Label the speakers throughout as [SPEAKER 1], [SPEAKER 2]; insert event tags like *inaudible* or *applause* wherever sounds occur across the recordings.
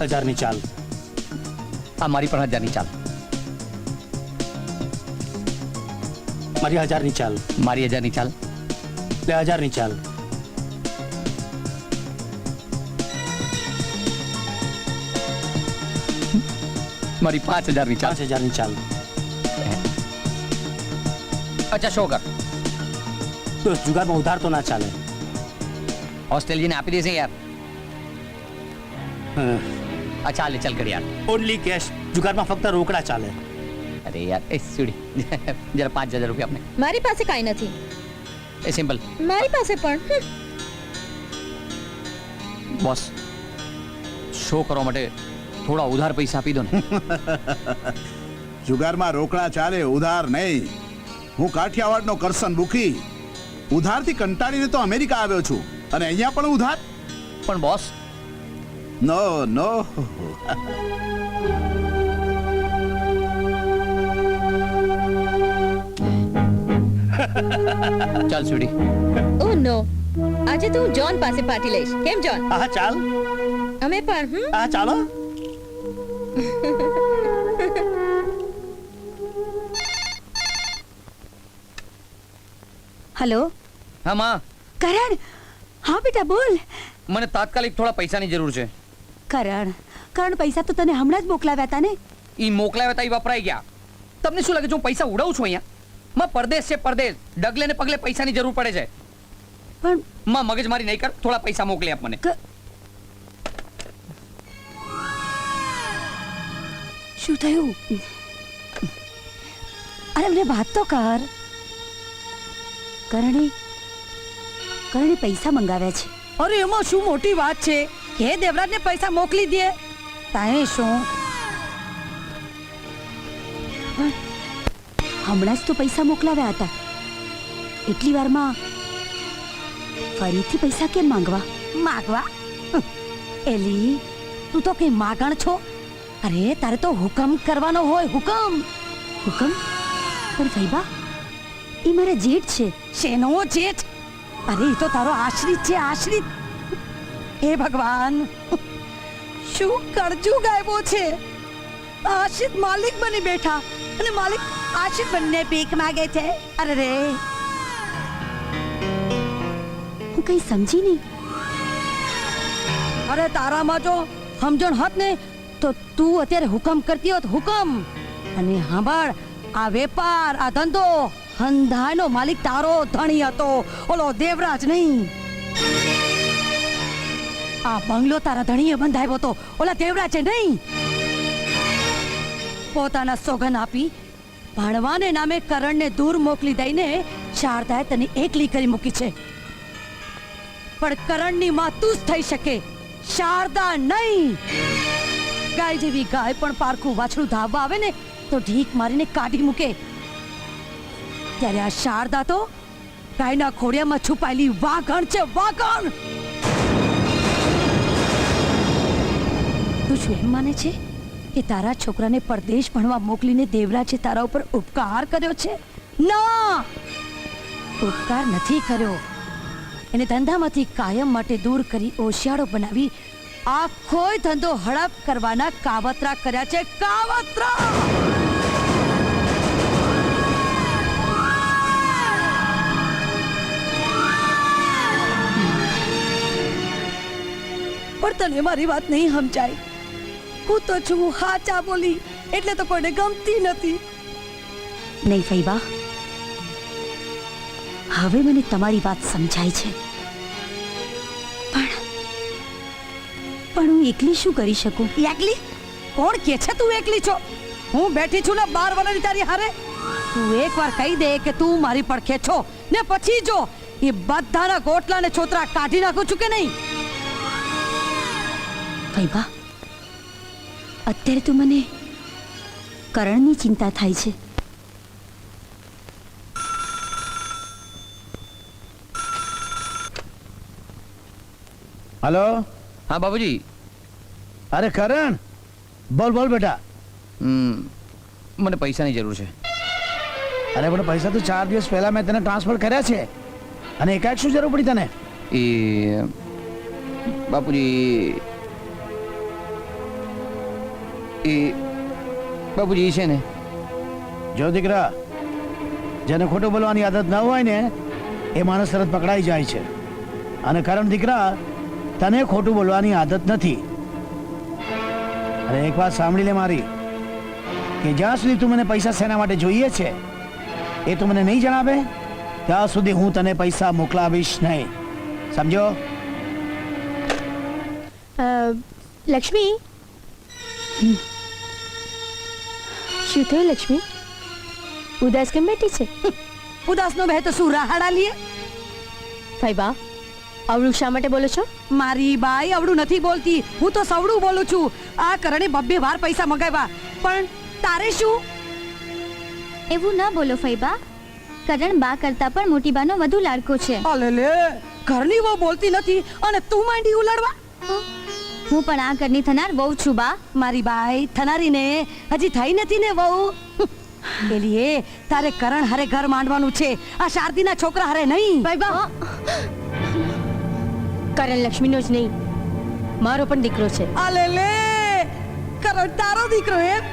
[SPEAKER 1] હજારની ચાલ.
[SPEAKER 2] આ મારી પણ હજારની ચાલ.
[SPEAKER 1] મારી હજારની ચાલ.
[SPEAKER 2] મારી હજારની ચાલ.
[SPEAKER 1] બે હજારની ચાલ.
[SPEAKER 2] મારી પાંચ હજારની ચાલ.
[SPEAKER 1] પાંચ હજારની ચાલ.
[SPEAKER 2] અચ્છા શો કર?
[SPEAKER 1] દોસ્ત જુગારમાં ઉધાર તો ના ચાલે.
[SPEAKER 2] ઓસ્ટ્રેલિયાને આપી દેશે યાર. આ ચાલે ચાલ કર યાર
[SPEAKER 1] ઓનલી કેશ જુગારમાં ફક્ત રોકડા ચાલે.
[SPEAKER 2] અરે યાર એ સીડી જરા પાંચ હજાર રૂપિયા આપને.
[SPEAKER 3] મારી પાસે કાંઈ નથી.
[SPEAKER 2] એ સિમ્પલ.
[SPEAKER 3] મારી પાસે પણ.
[SPEAKER 2] બોસ શો કરવા માટે થોડા ઉધાર પૈસા આપી દો ને. *laughs*
[SPEAKER 4] જુગારમાં રોકડા ચાલે ઉધાર નહીં. હું કાઠિયાવાડનો કરસન બુકી ઉધારથી કંટાળીને તો અમેરિકા આવ્યો છું. અને અહીંયા પણ ઉધાર?
[SPEAKER 2] પણ બોસ
[SPEAKER 4] નો no.
[SPEAKER 2] ચાલ સીડી.
[SPEAKER 3] ઓ નો આજે તો હું જોન પાસે પાર્ટી લઈશ. કેમ જોન
[SPEAKER 1] હા ચાલ.
[SPEAKER 3] અમે પણ હમ?
[SPEAKER 1] હા ચાલો.
[SPEAKER 5] હેલો?
[SPEAKER 2] હા માં.
[SPEAKER 5] કરણ હા બેટા બોલ.
[SPEAKER 2] મને તાત્કાલિક થોડા પૈસાની જરૂર છે.
[SPEAKER 5] કરણ? કરણ પૈસા તો તને હમણાં જ મોકલાવ્યા હતા ને?
[SPEAKER 2] ઈ મોકલાવ્યા હતા ઈ વપરાઈ ગયા. તમને શું લાગે છે હું પૈસા ઉડાવું છું અહીંયા? માં પરદેશ છે પરદેશ. ડગલે ને પગલે પૈસાની જરૂર પડે છે.
[SPEAKER 5] પણ
[SPEAKER 2] માં મગજમારી નહીં કર થોડા પૈસા મોકલી આપ મને.
[SPEAKER 5] શું થયું? અરે મને વાત તો કર. કરણી કરણી પૈસા મંગાવ્યા છે.
[SPEAKER 6] અરે એમાં શું મોટી વાત છે? કે દેવરાજને પૈસા મોકલી દે. તાએ શું?
[SPEAKER 5] હમણાં જ તો પૈસા મોકલાવ્યા હતા. એટલી વારમાં ફરીથી પૈસા કેમ માંગવા?
[SPEAKER 6] માંગવા. એલી તું તો કઈ માગણ છો? અરે તારે તો હુકમ કરવાનો હોય હુકમ.
[SPEAKER 5] હુકમ? પણ ફૈબા એ મારા જેઠ છે.
[SPEAKER 6] શેનો જેઠ? અરે એ તો તારો આશ્રિત છે આશ્રિત. હે ભગવાન, શું કરજુ ગાયબો છે? આશિત માલિક બની બેઠા અને માલિક આશિત બંને ભીખ માગે છે. અરે રે.
[SPEAKER 5] હું કઈ સમજી નહીં.
[SPEAKER 6] અરે તારામાં જો સમજણ હોત ને, તો તું અત્યારે હુકમ કરતી હોત, હુકમ. અને સાંભળ આ વેપાર, આ ધંધો, હંધાનો માલિક તારો ધણી હતો. ઓલો દેવરાજ નહીં. આ બંગલો તારા ધણીએ બંધાવ્યો તો ઓલા દેવરાજે નહીં? પોતાના સોગન આપી ભણવાને નામે કરણને દૂર મોકલી દઈને શારદાએ તને એકલી કરી મૂકી છે. પણ કરણની માં તું જ થઈ શકે. શારદા નહીં! ગાય જેવી ગાય પણ પારખું વાછડું ધાવવા આવે ને તો ઢીક મારીને કાઢી મૂકે. ત્યારે આ શારદા તો ગાયના ખોડિયામાં છુપાયેલી વાઘણ છે, વાઘણ! તું શું એમ માને છે કે તારા છોકરાને પરદેશ ભણવા મોકલીને દેવરાજે તારા ઉપર ઉપકાર કર્યો છે? ના! ઉપકાર નથી કર્યો. એને ધંધામાંથી કાયમ માટે દૂર કરી ઓશિયાળો બનાવી આખો ધંધો હડપ કરવાના કાવતરા કર્યા છે. કાવતરા! પણ તને મારી વાત નહીં સમજાય. હું તો છું હાચા બોલી એટલે તો કોઈને ગમતી નથી.
[SPEAKER 5] નહીં ફૈબા હવે મને તમારી વાત સમજાય છે. પણ પણ હું એકલી શું કરી શકું?
[SPEAKER 6] એકલી? કોણ કે છે તું એકલી છો? હું બેઠી છું ને બાર વર્ષની તારી હારે? તું એકવાર કહી દે કે તું મારી પડખે છો. ને પછી જો એ બધાના ગોટલા ને છોતરા કાઢી નાખું છું કે નહીં?
[SPEAKER 5] ફૈબા અત્યારે તો મને કરણની ચિંતા થાય છે.
[SPEAKER 7] હલો?
[SPEAKER 2] હા બાબુજી
[SPEAKER 7] અરે કરણ! બોલ બોલ બેટા.
[SPEAKER 2] હમ, મને પૈસાની જરૂર છે.
[SPEAKER 7] અરે પણ પૈસા તો ચાર દિવસ પહેલા મેં તને ટ્રાન્સફર કર્યા છે. અને એકાએક શું જરૂર પડી તને?
[SPEAKER 2] એ બાપુજી
[SPEAKER 3] એ બાપુજી છે ને?
[SPEAKER 7] જો દીકરા જેને ખોટું બોલવાની આદત ન હોય ને એ માણસ તરત પકડાઈ જાય છે. અને કારણ દીકરા તને ખોટું બોલવાની આદત નથી. અને એક વાત સાંભળી લે મારી કે જ્યાં સુધી તું મને પૈસા શેના માટે જોઈએ છે એ તું મને નહીં જણાવે ત્યાં સુધી હું તને પૈસા મોકલાવીશ નહીં. સમજો?
[SPEAKER 8] લક્ષ્મી? શું થયું લક્ષ્મી. ઉદાસ કેમ બેઠી છે.
[SPEAKER 6] ઉદાસનો બે તો શું રાહાડા લીએ?
[SPEAKER 8] ભાઈ બા અવળું શા માટે બોલો છો?
[SPEAKER 6] મારી બાઈ અવળું નથી બોલતી. હું તો સવડું બોલું છું. આ કરણે બબ્બે વાર પૈસા મગાવ્યા. પણ તારે શું?
[SPEAKER 9] એવું ના બોલો ફૈબા. કરણ બા કરતા પણ મોટી બાનો વધુ લાડકો છે.
[SPEAKER 6] અલે લે ઘરની વો બોલતી નથી અને તું માંડી ઉલાડવા?
[SPEAKER 9] હું પણ આ ઘરની થનાર બહુ છું બા.
[SPEAKER 6] મારી બાઈ થનારીને હજી થઈ નથી ને વહુ. *sighs* એલીએ તારે કરણ હારે ઘર માંડવાનું છે. આ શારદીના છોકરા હારે નહીં.
[SPEAKER 8] ભાઈ બા. કરણ લક્ષ્મીનો જ નહીં. મારો પણ દીકરો છે.
[SPEAKER 6] અલે લે કરણ તારો દીકરો એમ?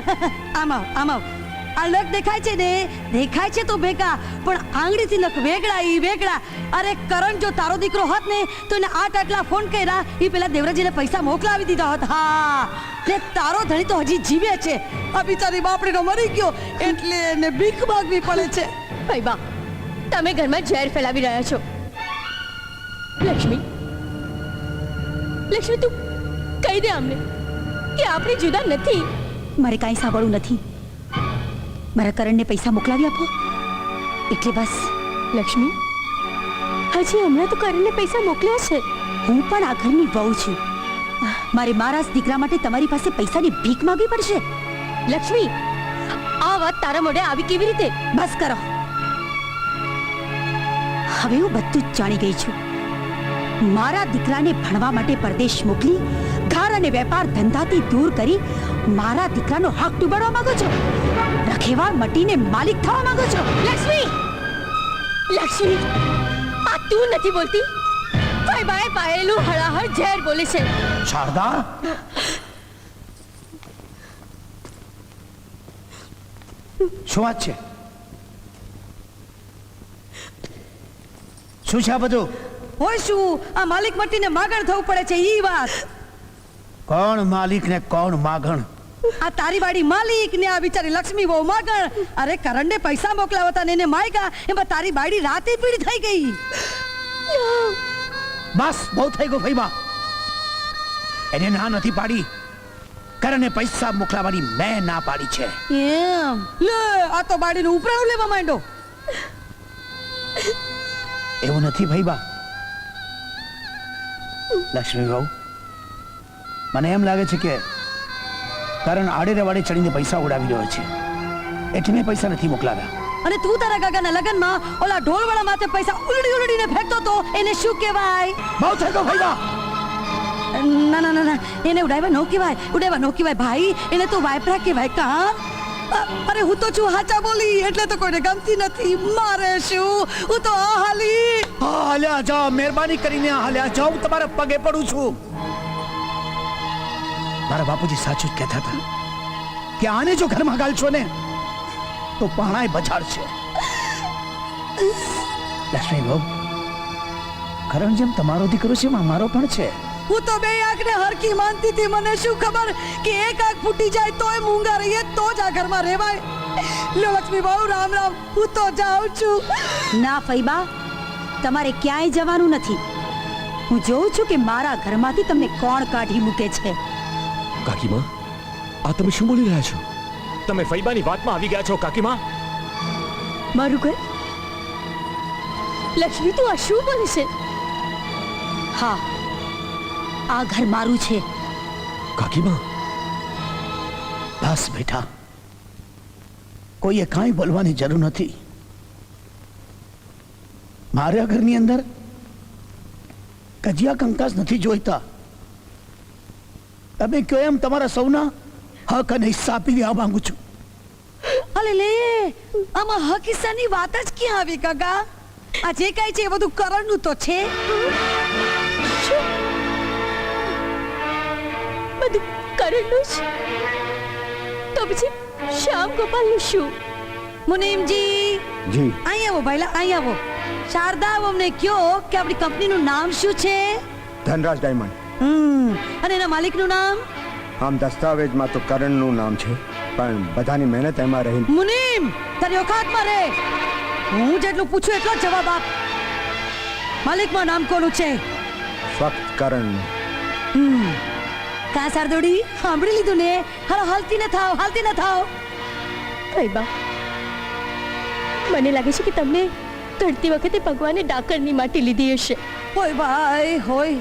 [SPEAKER 6] *laughs* આમાં આમાં આ નખ દેખાય છે ને દેખાય છે તો ભેગા પણ આંગળીથી નખ વેગળા ઈ વેગળા. અરે કરણ જો તારો દીકરો હોત ને તો એને આ આટલા ફોન કર્યા. એ પેલા દેવરાજીને પૈસા મોકલાવી દીધા હોત. હા. તે તારો ધણી તો હજી જીવે છે. આ બિચારી બાપડીનો મરી ગયો. એટલે એને ભીખ માંગવી પડે છે.
[SPEAKER 8] ભાઈ બા તમે ઘરમાં ઝેર ફેલાવી રહ્યા છો. લક્ષ્મી લક્ષ્મી તું કહી દે અમને કે આપણે જુદા નથી.
[SPEAKER 5] મારે કાંઈ સાંભળવું નથી. મારા કરણને પૈસા મોકલાવી આપો. એટલે બસ.
[SPEAKER 8] લક્ષ્મી? હજી હમણાં તો કરણને પૈસા મોકલ્યા છે.
[SPEAKER 5] હું પણ આ ઘરની વહુ છું. મારે મારા દીકરા માટે તમારી પાસે પૈસાની ભીખ માંગવી પડશે.
[SPEAKER 8] લક્ષ્મી આ વાત તારા મોઢે આવી કેવી રીતે?
[SPEAKER 5] બસ કરો. હવે હું બધું જ જાણી ગઈ છું. મારા દીકરાને ભણવા માટે પરદેશ મોકલી ઘર અને વેપાર ધંધાથી દૂર કરી મારા દીકરાનો હક ડૂબાડવા માંગો છો? રખેવાળ મટીને માલિક થવા માંગો છો?
[SPEAKER 8] લક્ષ્મી! લક્ષ્મી! આ તું નથી બોલતી? ફૈબાએ પાયેલું હળાહળ ઝેર બોલે છે.
[SPEAKER 7] શારદા? શું વાત છે? શું છે આ બધું?
[SPEAKER 6] હોય શું? આ માલિક મટીને માગણ થવું પડે છે ઈ વાત.
[SPEAKER 7] કોણ માલિક ને કોણ માગણ?
[SPEAKER 6] આ તારી વાડી માલિક ને આ બિચારી લક્ષ્મી બહુ માગણ. અરે કરણને પૈસા મોકલાવતા ને એને માયગા એમાં તારી બાડી રાતે પીડી થઈ ગઈ.
[SPEAKER 7] બસ બહુ થઈ ગયું ભાઈમાં એને ના નથી પાડી. કરને પૈસા મોકલાવાની મેં ના પાડી છે.
[SPEAKER 6] એમ. લે આ તો બાડીનું ઉપરાણું લેવા માંડો.
[SPEAKER 7] એવું નથી ભાઈબા. લક્ષ્મી બહુ મને એમ લાગે છે કે કારણ આડે રવાડે ચડીને પૈસા ઉડાવી રહ્યો છે. એટલે મેં પૈસા નથી મોકલાવ્યા.
[SPEAKER 6] અને તું તારા કાકાના લગનમાં ઓલા ઢોલવાળા માથે પૈસા ઉલડી ઉલડીને ફેંકતો તો એને શું કહેવાય?
[SPEAKER 7] બહુ થઈ ગયો ભાઈ
[SPEAKER 6] ના ના ના ના. એને ઉડાવવા નો કહેવાય. ઉડાવવા નો કહેવાય ભાઈ. એને તો વાયપરા કહેવાય કા? અરે હું તો છું હાચા બોલી. એટલે તો કોઈને ગમતી નથી. મારે શું? હું તો હાલી.
[SPEAKER 7] હાલ્યા જાઓ મહેરબાની કરીને હાલ્યા જાઓ. તમારા પગે પડું છું. મારા બાપુજી સાચું જ કહેતા હતા કે આને જો ઘરમાં ગાલશો ને તો પાણાય બજાડશે. લક્ષ્મી બહુ કરણ જેમ તમારો દીકરો છે એમાં મારો પણ છે.
[SPEAKER 6] હું તો બે આંખને હરકી માનતી હતી. મને શું ખબર કે એક આંખ ફૂટી જાય તોય મૂંગા રહીએ તો જ આ ઘરમાં રહેવાય? લો લક્ષ્મી બહુ રામ રામ હું તો જાઉં છું.
[SPEAKER 5] ના ફૈબા તમારે ક્યાંય જવાનું નથી. હું જોઉં છું કે મારા ઘરમાંથી તમને કોણ કાઢી મૂકે છે.
[SPEAKER 10] કાકીમા આ તમે શું બોલી રહ્યા છો? તમે ફૈબાની વાતમાં આવી ગયા છો કાકીમા?
[SPEAKER 8] મારું ઘર? લક્ષ્મી તું આ શું બોલે છે?
[SPEAKER 5] હા આ ઘર મારું છે.
[SPEAKER 10] કાકીમા
[SPEAKER 7] બસ બેટા. કોઈએ કાંઈ બોલવાની જરૂર નથી. મારા ઘરની અંદર કજિયા કંકાસ નથી જોઈતા. તમે કયો એમ તમારા સૌના હક અને હિસ્સા આપી દેવા માંગુ છું.
[SPEAKER 6] અલે લે આમાં હકીસાની વાત જ ક્યાં આવી કાકા? આ જે કાંઈ છે એ બધું કરણનું તો છે.
[SPEAKER 8] બધું કરણનું જ. તો પછી શ્યામ ગોપાલનું શું?
[SPEAKER 6] મુનિમજી
[SPEAKER 7] જી.
[SPEAKER 6] અહીં આવો ભાઈલા અહીં આવો. શારદા અમને કયો કે આપણી કંપનીનું નામ શું છે?
[SPEAKER 11] ધનરાજ ડાયમંડ.
[SPEAKER 6] અને એના માલિકનું નામ?
[SPEAKER 11] આમ દસ્તાવેજમાં તો કરણનું નામ છે પણ બધાની મહેનત એમાં રહી.
[SPEAKER 6] મુનિમ તારી ઓકાતમાં રે હું જેટલું પૂછું એટલો જ જવાબ આપ. માલિકમાં નામ કોનું છે?
[SPEAKER 11] ફક્ત કરણનું.
[SPEAKER 6] હમ. કા સરદોડી? સાંભળી લીધું ને? હાલો હાલતી ન થાવ હાલતી ન થાવ.
[SPEAKER 8] કઈ બા. મને લાગે છે કે તમને તડતી વખતે ભગવાને ડાકરની માટી લીધી હશે.
[SPEAKER 6] હોય ભાઈ હોય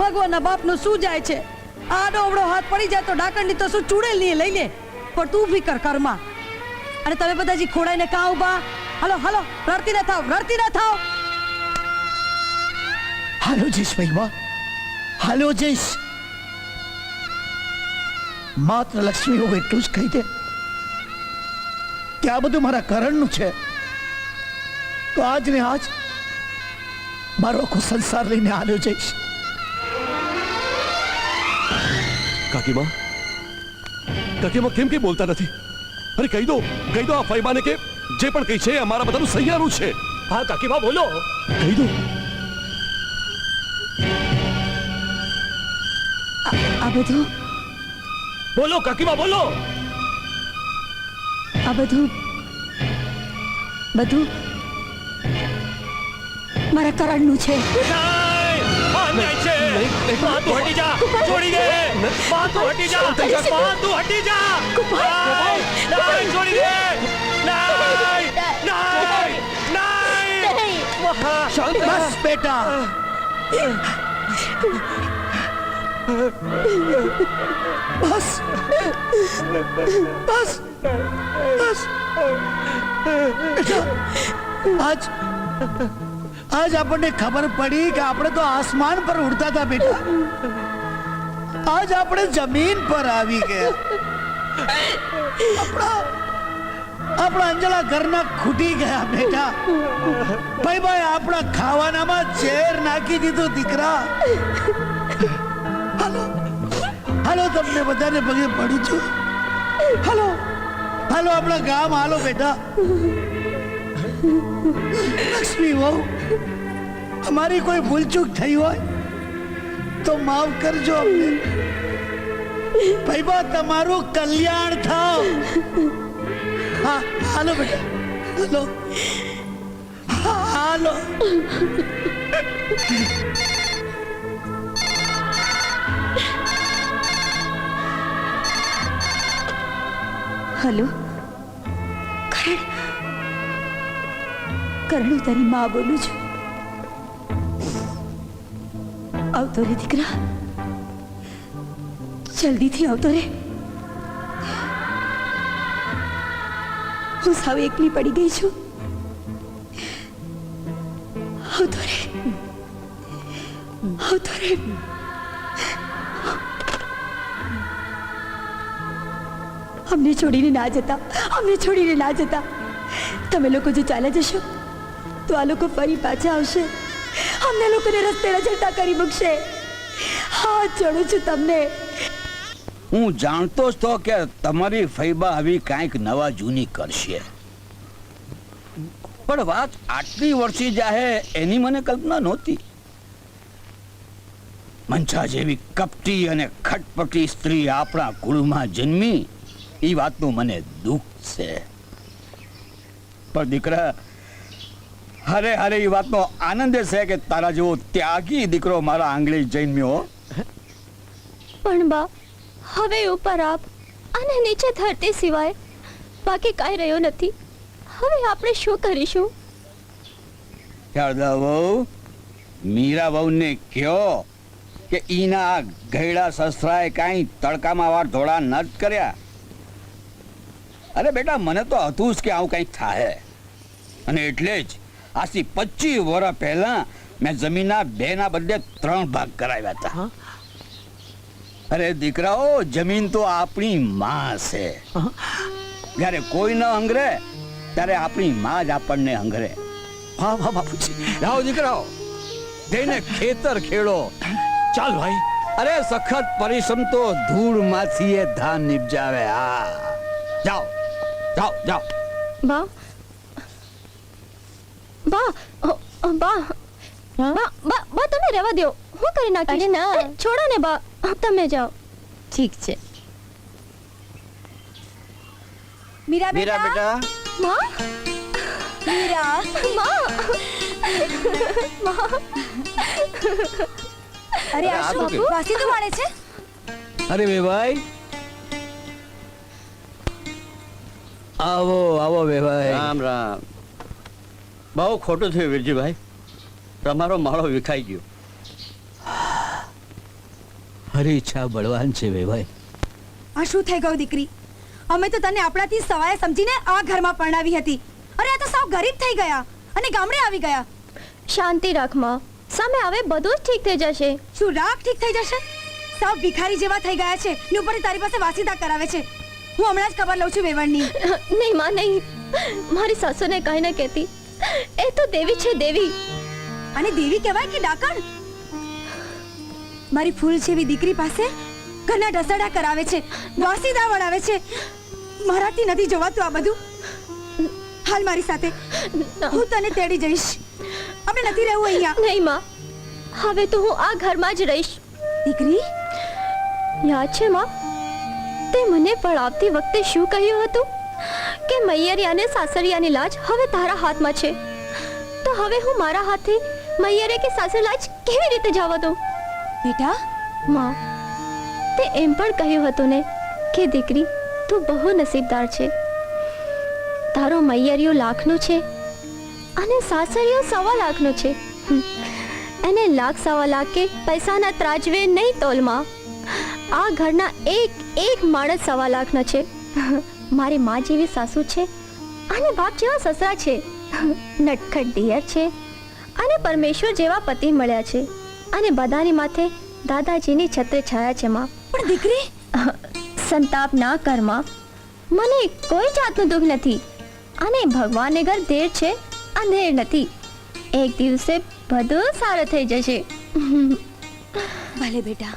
[SPEAKER 6] ભગવાનના બાપનું શું જાય છે? આડો અવળો હાથ પડી જાય તો ડાકણની તો શું ચૂડેલ નહીં લઈ લે. પણ તું ફિકર કરમાં અને તમે બધાજી ખોડાઈને કાં ઊભા હાલો, હલો, રડતી ન થાવ, રડતી ન થાવ.
[SPEAKER 7] હાલો જઈશ ભાઈમાં હાલો જઈશ માત્ર લક્ષ્મી હું એટલું જ કહી દે. કે આ બધું મારા કરણનું છે. તો આજ ને આજ મારો આખો સંસાર લઈને હાલ્યો જઈશ.
[SPEAKER 10] કાકીમાં? કાકીમાં કેમ કે બોલતા નથી? અરે કહી દો કહી દો આ ફૈબાને કે જે પણ કહી છે અમારા બધાનું સહિયારું છે. હા કાકીમાં બોલો. કહી દો.
[SPEAKER 8] આ બધું?
[SPEAKER 10] બોલો કાકીમાં બોલો.
[SPEAKER 8] આ બધું? બધું?
[SPEAKER 6] મારા કરણનું છે.
[SPEAKER 7] माँ तू हटी जा छोड़ी दे।
[SPEAKER 12] माँ तू हटी
[SPEAKER 13] जा माँ तू हटी जा। नहीं
[SPEAKER 12] नहीं
[SPEAKER 13] छोड़ी दे। नहीं नहीं नहीं
[SPEAKER 7] शांत। बस बेटा। बस बस बस। आज આજ આપણને ખબર પડી કે આપણે તો આસમાન પર ઉડતા હતા બેટા. આજ આપણે જમીન પર આવી ગયા. આપણા આપણા અંજલા ઘરના ખૂટી ગયા બેટા. ભાઈ ભાઈ, આપણા ખાવાનામાં ઝેર નાખી દીધું દીકરા. હાલો હાલો તમને બધાને પગે પડું છું. હાલો હાલો આપણા ગામ, હાલો બેટા. લક્ષ્મી વહુ, અમારી કોઈ ભૂલચૂક થઈ હોય, તો માફ કરજો અમને. ભાઈબા, તમારું કલ્યાણ થાવ. હા, હાલો બેટા, હાલો. હાલો.
[SPEAKER 8] હલો. કરણ તારી માં બોલું છું. આવતો રે દીકરા. જલ્દીથી આવતો રે. હું સાવ એકલી પડી ગઈ છું. આવતો રે. આવતો રે. અમને છોડીને ના જતા. અમને છોડીને ના જતા. તમે લોકો જો ચાલ્યા જશો. તો આ લોકો ફરી પાછા આવશે. અમને લોકોને રસ્તે રજડતા કરી મૂકશે. હા જોડું છું તમને.
[SPEAKER 2] હું જાણતો જ તો કે તમારી ફૈબા આવી કાંઈક નવા જૂની કરશે. પણ વાત આટલી વર્ષી જાહે, એની મને કલ્પના નહોતી. મંછા જેવી કપટી અને ખટપટી સ્ત્રી આપણા કુળમાં જન્મી એ વાતનું મને દુઃખ છે. પણ દીકરા હરે અરે એ વાતનો આનંદ છે કે તારા જેવો ત્યાગી દીકરો મારા આંગળી જન્મ્યો.
[SPEAKER 8] પણ બા હવે ઉપર આપ અને નીચે ધરતી સિવાય બાકી કાંઈ રહ્યો નથી. હવે આપણે શું કરીશું?
[SPEAKER 2] શારદા વહુ મીરા વહુને કયો કે ઈના ગયડા સસરાએ કાંઈ તડકામાં વાર ધોળા ન જ કર્યા. અરે બેટા મને તો હતું જ કે આવું કંઈક થાય અને એટલે જ આજથી પચીસ વર્ષ પહેલા મેં જમીનના બે ના બદલે ત્રણ ભાગ કરાવ્યા હતા. અરે દીકરાઓ જમીન તો આપણી માં છે. જ્યારે કોઈ ન હંગરે ત્યારે આપણી માં જ આપણને હંગરે.
[SPEAKER 10] બાપુજી
[SPEAKER 2] દીકરાઓ જઈને ખેતર ખેડો.
[SPEAKER 10] ચાલ ભાઈ.
[SPEAKER 2] અરે સખત પરિશ્રમ તો ધૂળમાંથી એ ધાન નિપજાવે. હા. જાઓ. જાઓ જાઓ.
[SPEAKER 9] બા બા બા. બા બા બા તમે રહેવા દો. હું કરી નાખીશ. અરે ના. છોડો ને બા. તમે જાઓ.
[SPEAKER 8] ઠીક છે.
[SPEAKER 14] મીરા
[SPEAKER 2] મીરા
[SPEAKER 14] બેટા?
[SPEAKER 2] બેટા
[SPEAKER 9] માં?
[SPEAKER 14] મીરા?
[SPEAKER 9] માં?
[SPEAKER 14] અરે
[SPEAKER 2] આ
[SPEAKER 14] શું વાસી તો માણે છે.
[SPEAKER 2] અરે વેભાઈ આવો આવો વેભાઈ
[SPEAKER 11] રામ રામ. બહુ ખોટું થયું વીરજીભાઈ. તમારો માળો વિખાઈ ગયો.
[SPEAKER 2] હરી ઈચ્છા બળવાન છે વેભાઈ
[SPEAKER 14] આ શું થઈ ગયું દીકરી? અમે તો તને આપણાથી સવાય સમજીને આ ઘરમાં પરણાવી હતી. અરે આ તો સાવ ગરીબ થઈ ગયા અને ગામડે આવી ગયા.
[SPEAKER 9] શાંતિ રાખમાં. સામે હવે બધું જ ઠીક થઈ જશે.
[SPEAKER 14] શું રાખ ઠીક થઈ જશે? સાવ ભિખારી જેવા થઈ ગયા છે. ને ઉપરથી તારી પાસે વાસીદા કરાવે છે. હું હમણાં જ ખબર લઉં છું વેવણની. *laughs*
[SPEAKER 9] નહીં માં નહીં. મારી સાસુને કહીને ન કહેતી. એ તો દેવી છે દેવી.
[SPEAKER 14] અને દેવી કહેવાય કે ડાકણ? મારી ફૂલ જેવી દીકરી પાસે ઘરના ઢસડા કરાવે છે વાસીદા વળાવે છે. મારાથી નથી જોવાતું આ બધું. હાલ મારી સાથે. હું તને તેડી જઈશ. આપણે નથી રહેવું અહીંયા.
[SPEAKER 9] નહીં માં. હવે તો હું આ ઘરમાં જ રહીશ.
[SPEAKER 14] દીકરી?
[SPEAKER 9] યાદ છે માં? તે મને પડાવતી વખતે શું કહ્યું હતું? કે મૈયરી અને સાસરિયાની લાજ હવે તારા હાથમાં છે. તો હવે હું મારા હાથે મૈયરે કે સાસર લાજ કેવી રીતે જવા દઉં
[SPEAKER 14] બેટા,
[SPEAKER 9] માં, તે એમ પણ કહ્યું હતું ને કે દીકરી, તું બહુ નસીબદાર છે. તારો મૈયરિયો લાખનો છે અને સાસરિયો સવા લાખનો છે. એને લાખ સવા લાખ કે પૈસાના ત્રાજવે નહીં તોલમાં આ ઘરના એક એક માણસ સવા લાખનો છે. મારી માં જેવી સાસુ છે અને બાપ જેવા સસરા છે. નટખટ દિયર છે. અને પરમેશ્વર જેવા પતિ મળ્યા છે. અને બધાની માથે દાદાજીની છત્રે છાયા છે માં.
[SPEAKER 14] પણ દીકરી?
[SPEAKER 9] સંતાપ ના કરમાં. મને કોઈ જાતનું દુઃખ નથી. અને ભગવાનને ઘર દેર છે અંધેર નથી. એક દિવસે બધું સારું થઈ જશે.
[SPEAKER 14] ભલે બેટા.